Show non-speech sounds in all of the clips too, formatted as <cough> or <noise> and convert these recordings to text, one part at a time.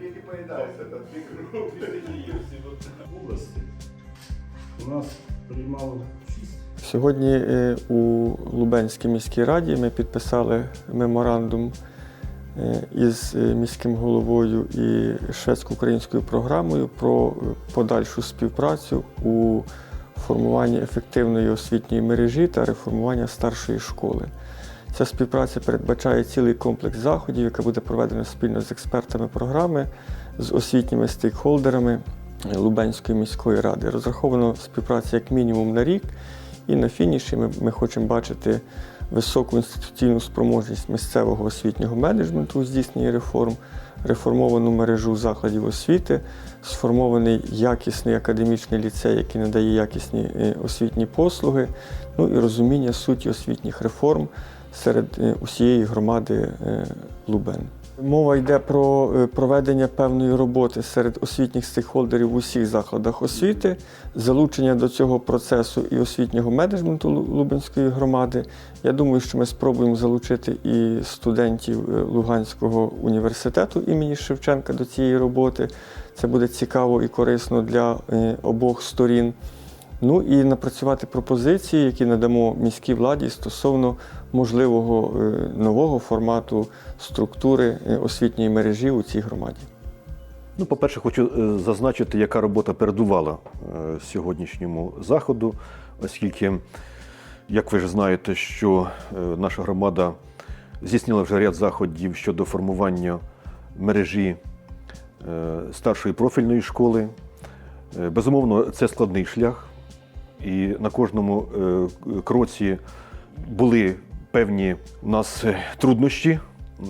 Или не поедается этот микроб, <laughs> его. у нас приймало шість Сьогодні е, у Лубенській міській раді ми підписали меморандум е, із е, міським головою і шведсько-українською програмою про подальшу співпрацю у формуванні ефективної освітньої мережі та реформування старшої школи. Ця співпраця передбачає цілий комплекс заходів, яка буде проведена спільно з експертами програми, з освітніми стейкхолдерами Лубенської міської ради. Розраховано співпраця як мінімум на рік, і на фініші ми, ми хочемо бачити високу інституційну спроможність місцевого освітнього менеджменту у здійсненні реформ, реформовану мережу закладів освіти, сформований якісний академічний ліцей, який надає якісні е, освітні послуги, ну і розуміння суті освітніх реформ серед е, усієї громади е, Лубен. Мова йде про е, проведення певної роботи серед освітніх стейкхолдерів в усіх закладах освіти, залучення до цього процесу і освітнього менеджменту Лубенської громади. Я думаю, що ми спробуємо залучити і студентів Луганського університету імені Шевченка до цієї роботи. Це буде цікаво і корисно для обох сторін. Ну і напрацювати пропозиції, які надамо міській владі стосовно можливого е, нового формату структури е, освітньої мережі у цій громаді. Ну, по-перше, хочу е, зазначити, яка робота передувала сьогоднішньому заходу, оскільки, як ви ж знаєте, що наша громада здійснила вже ряд заходів щодо формування мережі старшої профільної школи. Безумовно, це складний шлях, і на кожному е, кроці були певні у нас е, труднощі,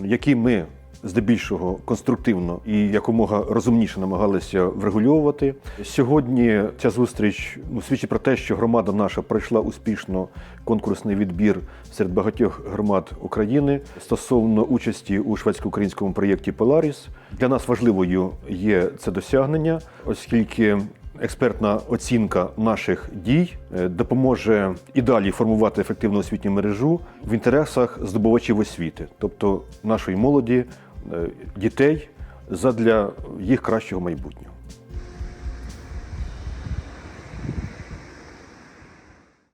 які ми здебільшого конструктивно і якомога розумніше намагалися врегульовувати. Сьогодні ця зустріч ну, свідчить про те, що громада наша пройшла успішно конкурсний відбір серед багатьох громад України стосовно участі у шведсько-українському проєкті Polaris. Для нас важливою є це досягнення, оскільки Експертна оцінка наших дій е, допоможе і далі формувати ефективну освітню мережу в інтересах здобувачів освіти, тобто нашої молоді, е, дітей, задля їх кращого майбутнього.